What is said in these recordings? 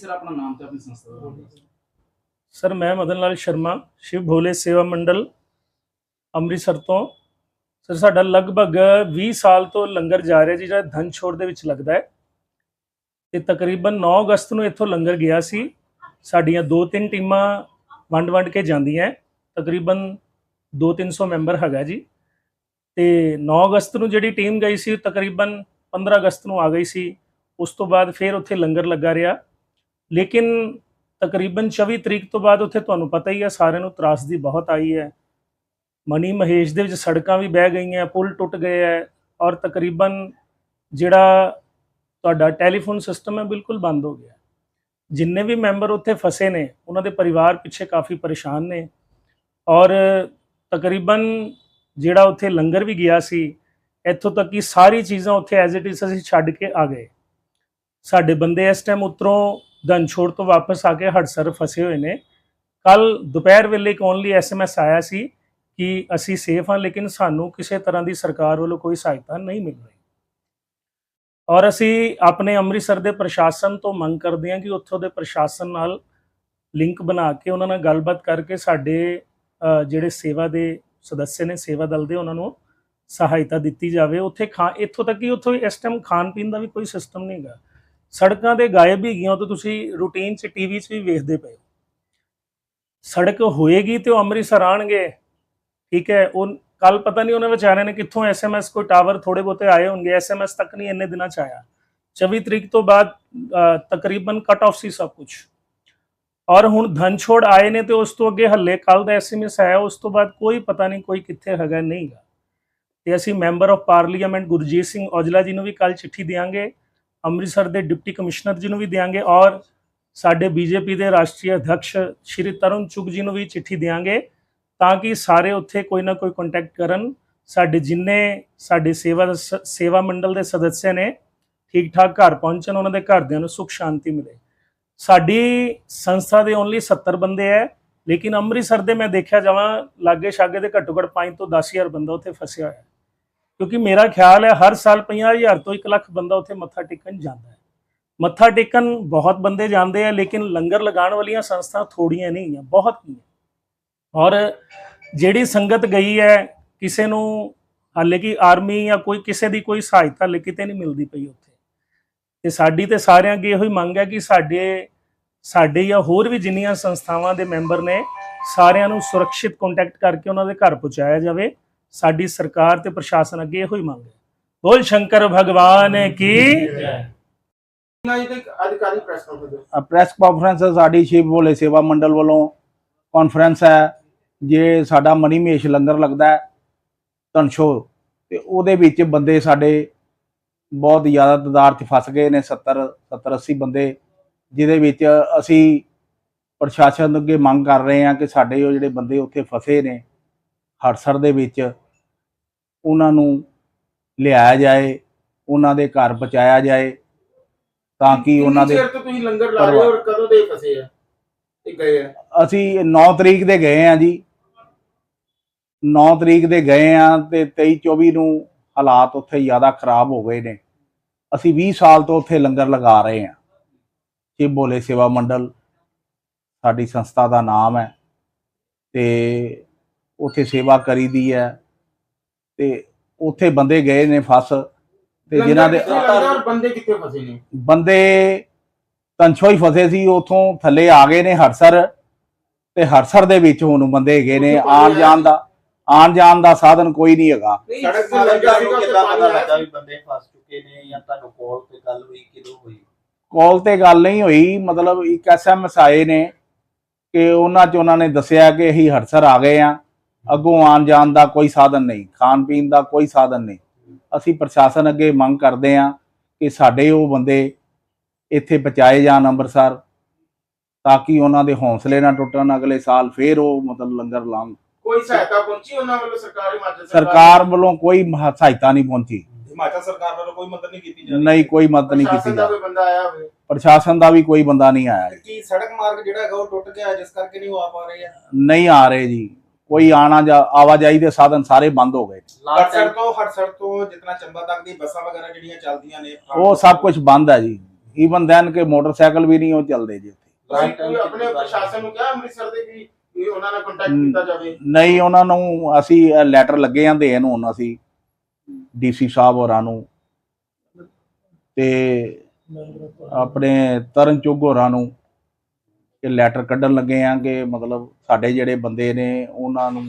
Sir, ਆਪਣਾ ਨਾਮ ਤੇ ਆਪਣੀ ਸੰਸਥਾ ਦਾ ਸਰ, ਮੈਂ ਮਦਨ ਲਾਲ ਸ਼ਰਮਾ, ਸ਼ਿਵ ਭੋਲੇ ਸੇਵਾ ਮੰਡਲ, ਅੰਮ੍ਰਿਤਸਰ ਤੋਂ। ਸਰ, ਸਾਡਾ ਲਗਭਗ 20 ਸਾਲ ਤੋਂ ਲੰਗਰ ਜਾ ਰਿਹਾ ਜੀ, ਜਿਹੜਾ ਧਨ ਛੋੜ ਦੇ ਵਿੱਚ ਲੱਗਦਾ ਹੈ। ਤੇ ਤਕਰੀਬਨ 9 ਅਗਸਤ ਨੂੰ ਇੱਥੋਂ ਲੰਗਰ ਗਿਆ ਸੀ। ਸਾਡੀਆਂ ਦੋ ਤਿੰਨ ਟੀਮਾਂ ਵੰਡ ਵੰਡ ਕੇ ਜਾਂਦੀਆਂ ਤਕਰੀਬਨ 2-300 ਮੈਂਬਰ ਹੈਗਾ ਜੀ। ਤੇ 9 ਅਗਸਤ ਨੂੰ ਜਿਹੜੀ ਟੀਮ ਗਈ ਸੀ ਤਕਰੀਬਨ 15 ਅਗਸਤ ਨੂੰ ਆ ਗਈ ਸੀ। ਉਸ ਤੋਂ ਬਾਅਦ ਫਿਰ ਉੱਥੇ ਲੰਗਰ ਲੱਗਾ ਰਿਹਾ। ਲੇਕਿਨ ਤਕਰੀਬਨ 24 ਤਰੀਕ ਤੋਂ ਬਾਅਦ ਉੱਥੇ ਤੁਹਾਨੂੰ ਪਤਾ ਹੀ ਹੈ, ਸਾਰਿਆਂ ਨੂੰ ਤਰਾਸਦੀ ਬਹੁਤ ਆਈ ਹੈ। ਮਨੀ ਮਹੇਸ਼ ਦੇ ਵਿੱਚ ਸੜਕਾਂ ਵੀ ਬਹਿ ਗਈਆਂ, ਪੁਲ ਟੁੱਟ ਗਏ ਹੈ ਔਰ ਤਕਰੀਬਨ ਜਿਹੜਾ ਤੁਹਾਡਾ ਟੈਲੀਫੋਨ ਸਿਸਟਮ ਹੈ, ਬਿਲਕੁਲ ਬੰਦ ਹੋ ਗਿਆ। ਜਿੰਨੇ ਵੀ ਮੈਂਬਰ ਉੱਥੇ ਫਸੇ ਨੇ, ਉਹਨਾਂ ਦੇ ਪਰਿਵਾਰ ਪਿੱਛੇ ਕਾਫੀ ਪਰੇਸ਼ਾਨ ਨੇ ਔਰ ਤਕਰੀਬਨ ਜਿਹੜਾ ਉੱਥੇ ਲੰਗਰ ਵੀ ਗਿਆ ਸੀ, ਇੱਥੋਂ ਤੱਕ ਕਿ ਸਾਰੀ ਚੀਜ਼ਾਂ ਉੱਥੇ ਐਜ਼ ਇਟ ਇਜ਼ ਅਸੀਂ ਛੱਡ ਕੇ ਆ ਗਏ। ਸਾਡੇ ਬੰਦੇ ਇਸ ਟਾਈਮ ਉਤਰੋਂ ਧਨਛੋੜ ਤੋਂ ਵਾਪਸ ਆ ਕੇ ਹੜਸਰ ਫਸੇ ਹੋਏ ਨੇ। ਕੱਲ ਦੁਪਹਿਰ ਵੇਲੇ ਇੱਕ ਓਨਲੀ ਐਸਐਮਐਸ ਆਇਆ ਸੀ ਕਿ ਅਸੀਂ ਸੇਫ ਹਾਂ, ਲੇਕਿਨ ਸਾਨੂੰ ਕਿਸੇ ਤਰ੍ਹਾਂ ਦੀ ਸਰਕਾਰ ਵੱਲੋਂ ਕੋਈ ਸਹਾਇਤਾ ਨਹੀਂ ਮਿਲ ਰਹੀ। ਔਰ ਅਸੀਂ ਆਪਣੇ ਅੰਮ੍ਰਿਤਸਰ ਦੇ ਪ੍ਰਸ਼ਾਸਨ ਤੋਂ ਮੰਗ ਕਰਦੇ ਹਾਂ ਕਿ ਉੱਥੋਂ ਦੇ ਪ੍ਰਸ਼ਾਸਨ ਨਾਲ ਲਿੰਕ ਬਣਾ ਕੇ ਉਹਨਾਂ ਨਾਲ ਗੱਲਬਾਤ ਕਰਕੇ ਸਾਡੇ ਜਿਹੜੇ ਸੇਵਾ ਦੇ ਸਦੱਸਿਆ ਨੇ, ਸੇਵਾ ਦਲ ਦੇ, ਉਹਨਾਂ ਨੂੰ ਸਹਾਇਤਾ ਦਿੱਤੀ ਜਾਵੇ। ਉੱਥੇ ਖਾ, ਇੱਥੋਂ ਤੱਕ ਕਿ ਉੱਥੋਂ ਇਸ ਟਾਈਮ ਖਾਣ ਪੀਣ ਦਾ ਵੀ ਕੋਈ ਸਿਸਟਮ ਨਹੀਂ ਹੈਗਾ। ਸੜਕਾਂ ਦੇ ਗਾਇਬ ਹੀ ਗਈਆਂ, ਉਹ ਤਾਂ ਤੁਸੀਂ ਰੂਟੀਨ 'ਚ ਟੀਵੀ 'ਚ ਵੀ ਵੇਖਦੇ ਪਏ ਹੋ। ਸੜਕ ਹੋਏਗੀ ਤੇ ਉਹ ਅੰਮ੍ਰਿਤਸਰ ਆਣਗੇ ਠੀਕ ਹੈ, ਉਹ ਕੱਲ ਪਤਾ ਨਹੀਂ ਉਹਨਾਂ ਵਿਚਾਰਿਆਂ ਨੇ ਕਿੱਥੋਂ ਐਸਐਮਐਸ ਕੋਈ ਟਾਵਰ ਥੋੜੇ ਬਹੁਤੇ ਆਏ ਹੋਣਗੇ ਐਸਐਮਐਸ ਤੱਕ ਨਹੀਂ ਇੰਨੇ ਦਿਨਾਂ 'ਚ ਆਇਆ। 24 ਤਰੀਕ ਤੋਂ ਬਾਅਦ ਤਕਰੀਬਨ ਕਟ ਆਫ ਸੀ ਸਭ ਕੁਝ ਔਰ ਹੁਣ ਧਨ ਛੋੜ ਆਏ ਨੇ ਤੇ ਉਸ ਤੋਂ ਅੱਗੇ ਹੱਲੇ ਕੱਲ ਦਾ ਐਸਐਮਐਸ ਆਇਆ, ਉਸ ਤੋਂ ਬਾਅਦ ਕੋਈ ਪਤਾ ਨਹੀਂ ਕੋਈ ਕਿੱਥੇ ਹੈਗਾ ਨਹੀਂਗਾ ਤੇ ਅਸੀਂ member of parliament Gurjeet Singh Aujla ji ਨੂੰ ਵੀ ਕੱਲ ਚਿੱਠੀ ਦਿਆਂਗੇ। ਅੰਮ੍ਰਿਤਸਰ ਦੇ ਡਿਪਟੀ ਕਮਿਸ਼ਨਰ ਜੀ ਨੂੰ ਵੀ ਦਿਆਂਗੇ ਔਰ ਸਾਡੇ ਬੀਜੇਪੀ ਦੇ ਰਾਸ਼ਟਰੀ ਅਧਿਕਸ਼ ਸ਼੍ਰੀ ਤਰੁਣ ਚੁਗ ਜੀ ਨੂੰ ਵੀ ਚਿੱਠੀ ਦਿਆਂਗੇ ਤਾਂ ਕਿ ਸਾਰੇ ਉੱਥੇ ਕੋਈ ਨਾ ਕੋਈ ਕੰਟੈਕਟ ਕਰਨ। ਸਾਡੇ ਜਿੰਨੇ ਸਾਡੇ ਸੇਵਾ ਸ- ਸੇਵਾ ਮੰਡਲ ਦੇ ਸਦੱਸਿਆ ਨੇ ਠੀਕ ਠਾਕ ਘਰ ਪਹੁੰਚਣ, ਉਹਨਾਂ ਦੇ ਘਰਦਿਆਂ ਨੂੰ ਸੁੱਖ ਸ਼ਾਂਤੀ ਮਿਲੇ। ਸਾਡੀ ਸੰਸਥਾ ਦੇ ਓਨਲੀ 70 ਬੰਦੇ ਹੈ ਲੇਕਿਨ ਅੰਮ੍ਰਿਤਸਰ ਦੇ ਮੈਂ ਦੇਖਿਆ ਜਾਵਾਂ ਲਾਗੇ ਛਾਗੇ ਦੇ ਘੱਟੋ ਘੱਟ 5 ਤੋਂ 10000 ਬੰਦਾ ਉੱਥੇ ਫਸਿਆ ਹੋਇਆ। ਹੈ ਕਿਉਂਕਿ ਮੇਰਾ ਖਿਆਲ ਹੈ ਹਰ ਸਾਲ 50000 ਤੋਂ 1 ਲੱਖ ਬੰਦਾ ਉੱਥੇ ਮੱਥਾ ਟੇਕਣ ਜਾਂਦਾ ਹੈ। ਮੱਥਾ ਟੇਕਣ ਬਹੁਤ ਬੰਦੇ ਜਾਂਦੇ ਆ, ਲੇਕਿਨ ਲੰਗਰ ਲਗਾਉਣ ਵਾਲੀਆਂ ਸੰਸਥਾ ਥੋੜੀਆਂ ਨਹੀਂ ਹੈ ਬਹੁਤ ਨਹੀਂ ਔਰ ਜਿਹੜੀ ਸੰਗਤ ਗਈ ਹੈ, ਕਿਸੇ ਨੂੰ ਹਾਲੇ ਕਿ ਆਰਮੀ ਜਾਂ ਕੋਈ ਕਿਸੇ ਦੀ ਕੋਈ ਸਹਾਇਤਾ ਹਾਲੇ ਕਿਤੇ ਨਹੀਂ ਮਿਲਦੀ ਪਈ ਉੱਥੇ। ਤੇ ਸਾਡੀ ਤੇ ਸਾਰਿਆਂ ਅੱਗੇ ਇਹੋ ਹੀ ਮੰਗ ਹੈ ਕਿ ਸਾਡੇ ਸਾਡੇ ਜਾਂ ਹੋਰ ਵੀ ਜਿੰਨੀਆਂ ਸੰਸਥਾਵਾਂ ਦੇ ਮੈਂਬਰ ਨੇ, ਸਾਰਿਆਂ ਨੂੰ ਸੁਰੱਖਿਅਤ ਕੰਟੈਕਟ ਕਰਕੇ ਉਹਨਾਂ ਦੇ ਘਰ ਪਹੁੰਚਾਇਆ ਜਾਵੇ। ਸਾਡੀ ਸਰਕਾਰ ਤੇ ਪ੍ਰਸ਼ਾਸਨ ਅੱਗੇ ਇਹੋ ਹੀ ਮੰਗ ਹੈ। ਬੋਲ ਸ਼ੰਕਰ ਭਗਵਾਨ ਕੀ? ਅਧਿਕਾਰੀ ਪ੍ਰੈਸ ਕਾਨਫਰੰਸ ਪ੍ਰੈਸ ਕਾਨਫਰੰਸ ਸਾਡੀ ਸ਼ਿਵ ਭੋਲੇ ਸੇਵਾ ਮੰਡਲ ਵੱਲੋਂ ਕਾਨਫਰੰਸ ਹੈ। ਜੇ ਸਾਡਾ ਮਨੀ ਮਹੇਸ਼ ਲੰਗਰ ਲੱਗਦਾ ਹੈ ਧਨਸ਼ੋਰ ਤੇ ਉਹਦੇ ਵਿੱਚ ਬੰਦੇ ਸਾਡੇ ਬਹੁਤ ਜ਼ਿਆਦਾ ਤਦਾਦ 'ਚ ਫਸ ਗਏ ਨੇ 70 70 80 ਬੰਦੇ ਜਿਹਦੇ ਵਿੱਚ ਅਸੀਂ ਪ੍ਰਸ਼ਾਸਨ ਅੱਗੇ ਮੰਗ ਕਰ ਰਹੇ ਹਾਂ ਕਿ ਸਾਡੇ ਉਹ ਜਿਹੜੇ ਬੰਦੇ ਉੱਥੇ ਫਸੇ ਨੇ ਹੜਸਰ ਦੇ ਵਿੱਚ ਉਹਨਾਂ ਨੂੰ ਲਿਆਇਆ ਜਾਏ ਉਹਨਾਂ ਦੇ ਘਰ ਪਹੁੰਚਾਇਆ ਜਾਏ ਤਾਂ ਕਿ ਉਹਨਾਂ ਦੇ ਤੁਸੀਂ ਲੰਗਰ ਲਾ ਰਹੇ ਹੋ ਔਰ ਕਦੋਂ ਦੇ ਫਸੇ ਆ? ਤੇ ਗਏ ਆ? ਅਸੀਂ 9 ਤਰੀਕ ਦੇ ਗਏ ਆ ਜੀ। 9 ਤਰੀਕ ਦੇ ਗਏ ਆ ਤੇ 23 24 ਨੂੰ ਹਾਲਾਤ ਉੱਥੇ ਜ਼ਿਆਦਾ ਖਰਾਬ ਹੋ ਗਏ ਨੇ। ਅਸੀਂ 20 ਸਾਲ ਤੋਂ ਉੱਥੇ ਲੰਗਰ ਲਗਾ ਰਹੇ ਆ। ਸ਼ਿਵ ਭੋਲੇ ਸੇਵਾ ਮੰਡਲ ਸਾਡੀ ਸੰਸਥਾ ਦਾ ਨਾਮ ਹੈ ਤੇ ਉੱਥੇ ਸੇਵਾ ਕਰੀਦੀ ਹੈ ਤੇ ਉੱਥੇ ਬੰਦੇ ਗਏ ਨੇ ਫਸ ਤੇ ਜਿਨ੍ਹਾਂ ਦੇ ਬੰਦੇ ਕਿੱਥੇ ਫਸੇ ਨੇ? ਬੰਦੇ ਤੰਛੋ ਹੀ ਫਸੇ ਸੀ ਉਥੋਂ ਥੱਲੇ ਆ ਗਏ ਨੇ ਹਰਸਰ ਤੇ ਹਰਸਰ ਦੇ ਵਿੱਚ ਹੁਣ ਬੰਦੇ ਹੈਗੇ ਨੇ ਆਣ ਜਾਣ ਦਾ ਆਣ ਜਾਣ ਦਾ ਸਾਧਨ ਕੋਈ ਨਹੀਂ ਹੈਗਾ। ਸੜਕ ਤੇ ਸਾਰਾ ਲੱਗਾ ਜਾਣੂ ਸੀਗਾ ਕਿੱਦਾਂ ਪਾਣੀ ਪਤਾ ਆਇਆ ਲੱਗਾ ਸੀ। ਵੀ ਬੰਦੇ ਫਸ ਚੁੱਕੇ ਨੇ ਜਾਂ ਤੁਹਾਨੂੰ ਕਾਲ ਤੇ ਗੱਲ ਹੋਈ ਕਿਦੋਂ ਹੋਈ? ਕਾਲ ਤੇ ਗੱਲ ਨਹੀਂ ਹੋਈ ਮਤਲਬ ਇੱਕ ਐਸਐਮਐਸ ਆਏ ਨੇ ਕਿ ਉਹਨਾਂ ਚ ਉਹਨਾਂ ਨੇ ਦੱਸਿਆ ਕਿ ਅਸੀਂ ਹਰਸਰ ਆ ਗਏ ਆ ਅੱਗੋਂ ਆਣ ਜਾਣ ਦਾ ਕੋਈ ਸਾਧਨ ਨਹੀਂ ਖਾਣ ਪੀਣ ਦਾ ਕੋਈ ਸਾਧਨ ਨਹੀਂ। ਅਸੀਂ ਪ੍ਰਸ਼ਾਸਨ ਅੱਗੇ ਮੰਗ ਕਰਦੇ ਆ ਕਿ ਸਾਡੇ ਉਹ ਬੰਦੇ ਇੱਥੇ ਪਹੁੰਚਾਏ ਜਾਣ ਅੰਮ੍ਰਿਤਸਰ ਤਾਂ ਕਿ ਉਹਨਾਂ ਦੇ ਹੌਸਲੇ ਨਾ ਟੁੱਟਣ ਅਗਲੇ ਸਾਲ ਫੇਰ ਉਹ ਮਤਲਬ ਲੰਗਰ ਲਾਉਣ। ਕੋਈ ਸਹਾਇਤਾ ਪਹੁੰਚੀ ਉਹਨਾਂ ਵੱਲੋਂ ਸਰਕਾਰੀ ਹਿਮਾਚਲ ਸਰਕਾਰ? ਵੱਲੋਂ ਕੋਈ ਮਹਾ- ਸਹਾਇਤਾ ਨਹੀਂ ਪਹੁੰਚੀ। ਹਿਮਾਚਲ ਸਰਕਾਰ ਵੱਲੋਂ ਕੋਈ ਮਦਦ ਨਹੀਂ ਕੀਤੀ ਜਾ ਰਹੀ? ਨਹੀਂ ਕੋਈ ਮਦਦ ਨਹੀਂ ਪ੍ਰਸ਼ਾਸਨ ਕੀਤੀ ਦਾ ਜਾ ਕੋਈ ਬੰਦਾ ਆਇਆ ਹੋਵੇ? ਪ੍ਰਸ਼ਾਸਨ ਦਾ ਵੀ ਕੋਈ ਬੰਦਾ ਨਹੀਂ ਆਇਆ। ਜੀ। ਕੀ ਸੜਕ ਮਾਰਗ ਜਿਹੜਾ ਹੈਗਾ ਉਹ ਟੁੱਟ ਗਿਆ ਜਿਸ ਕਰਕੇ ਨਹੀਂ ਹੋ ਆ ਪਾ ਰਹੇ ਆ? ਨਹੀਂ ਆ ਰਹੇ ਜੀ। ਕੋਈ ਆਣਾ ਜਾ ਆਵਾਜਾਈ ਦੇ ਸਾਧਨ ਸਾਰੇ ਬੰਦ ਹੋ ਗਏ। ਹੜਸਰ ਤੋਂ ਹੜਸਰ ਤੋਂ ਜਿਤਨਾ ਚੰਬਾ ਤੱਕ ਦੀ ਬੱਸਾਂ ਵਗੈਰਾ ਜਿਹੜੀਆਂ ਚੱਲਦੀਆਂ ਨੇ ਉਹ ਸਭ ਕੁਝ ਬੰਦ ਹੈ ਜੀ। ਈਵਨ ਦੈਨ ਕਿ ਮੋਟਰਸਾਈਕਲ ਵੀ ਨਹੀਂ ਉਹ ਚੱਲਦੇ ਜੀ ਉੱਥੇ। ਆਪਣੇ ਪ੍ਰਸ਼ਾਸਨ ਨੂੰ ਕਿਹਾ ਅੰਮ੍ਰਿਤਸਰ ਦੇ ਵੀ ਵੀ ਉਹਨਾਂ ਨਾਲ ਕੰਟੈਕਟ। ਕੀਤਾ ਜਾਵੇ? ਨਹੀਂ ਉਹਨਾਂ ਨੂੰ ਅਸੀਂ ਲੈਟਰ ਲੱਗੇ ਆਂ ਦੇਣ ਹੁਣ ਅਸੀਂ। ਡੀਸੀ ਸਾਹਿਬ ਹੋਰਾਂ ਨੂੰ। ਤੇ ਆਪਣੇ ਤਰਨ ਚੁੱਗ ਹੋਰਾਂ ਨੂੰ। ਇਹ ਲੈਟਰ ਕੱਢਣ ਲੱਗੇ ਆਂ ਕਿ ਮਤਲਬ ਸਾਡੇ ਜਿਹੜੇ ਬੰਦੇ ਨੇ ਉਹਨਾਂ ਨੂੰ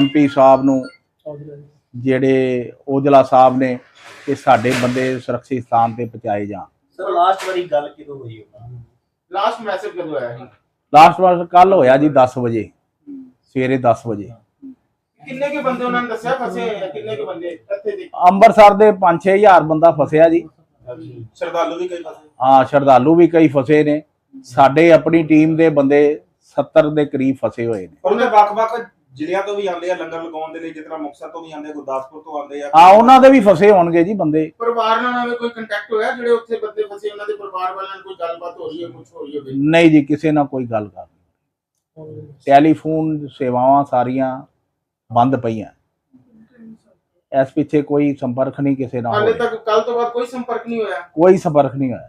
ਐਮਪੀ ਸਾਹਿਬ ਨੂੰ ਜਿਹੜੇ ਔਜਲਾ ਸਾਹਿਬ ਨੇ ਕਿ ਸਾਡੇ ਬੰਦੇ ਸੁਰੱਖਿਅਤ ਸਥਾਨ ਤੇ ਪਹੁੰਚਾਏ ਜਾਣ। ਸਰ ਲਾਸਟ ਵਾਰੀ ਗੱਲ ਕਿਦੋਂ ਹੋਈ ਉਹਨਾਂ? ਲਾਸਟ ਮੈਸੇਜ ਕਦੋਂ ਆਇਆ ਸੀ? ਲਾਸਟ ਵਾਰ ਕੱਲ ਹੋਇਆ ਜੀ 10 ਵਜੇ ਸਵੇਰੇ 10 ਵਜੇ। ਕਿੰਨੇ ਕੇ ਬੰਦੇ ਉਹਨਾਂ ਨੇ ਦੱਸਿਆ ਫਸੇ ਕਿੰਨੇ ਕੇ ਬੰਦੇ ਇੱਥੇ ਦੇ ਅੰਮ੍ਰਿਤਸਰ ਦੇ 5-6000 ਬੰਦਾ ਫਸਿਆ ਜੀ। ਸ਼ਰਧਾਲੂ ਵੀ ਕਈ ਫਸੇ। ਹਾਂ ਸ਼ਰਧਾਲੂ ਵੀ ਕਈ ਫਸੇ ਨੇ। ਸਾਡੇ ਆਪਣੀ ਟੀਮ ਦੇ ਬੰਦੇ 70 ਦੇ ਕਰੀਬ ਫਸੇ ਹੋਏ ਨੇ। ਉਹਦੇ ਵੱਖ-ਵੱਖ ਜ਼ਿਲ੍ਹਿਆਂ ਤੋਂ ਵੀ ਆਉਂਦੇ ਆ ਲੰਗਰ ਲਗਾਉਣ ਦੇ ਲਈ ਜਿਸ ਤਰ੍ਹਾਂ ਮੁਕਤਸਰ ਤੋਂ ਵੀ ਆਉਂਦੇ ਗੁਰਦਾਸਪੁਰ ਤੋਂ ਆਉਂਦੇ ਆ। ਆ ਉਹਨਾਂ ਦੇ ਵੀ ਫਸੇ ਹੋਣਗੇ ਜੀ ਬੰਦੇ। ਪਰਿਵਾਰ ਨਾਲ ਉਹਨਾਂ ਕੋਈ ਕੰਟੈਕਟ ਹੋਇਆ ਜਿਹੜੇ ਉੱਥੇ ਬੰਦੇ ਫਸੇ ਉਹਨਾਂ ਦੇ ਪਰਿਵਾਰ ਵਾਲਿਆਂ ਨਾਲ ਕੋਈ ਗੱਲਬਾਤ ਹੋ ਰਹੀ ਹੈ ਕੁਝ ਹੋ ਰਹੀ ਹੋਵੇ ਨਹੀਂ ਜੀ ਕਿਸੇ ਨਾਲ ਕੋਈ ਗੱਲ ਕਰ ਟੈਲੀਫੋਨ ਸੇਵਾਵਾਂ ਸਾਰੀਆਂ ਬੰਦ ਪਈਆਂ। ਇਸ ਪਿੱਛੇ ਕੋਈ ਸੰਪਰਕ ਨਹੀਂ ਕਿਸੇ ਨਾਲ ਹਾਲੇ ਹੋਇਆ। ਤੱਕ ਕੱਲ ਤੋਂ ਬਾਅਦ ਕੋਈ ਸੰਪਰਕ ਨਹੀਂ ਹੋਇਆ ਕੋਈ ਸੰਪਰਕ ਨਹੀਂ ਹੋਇਆ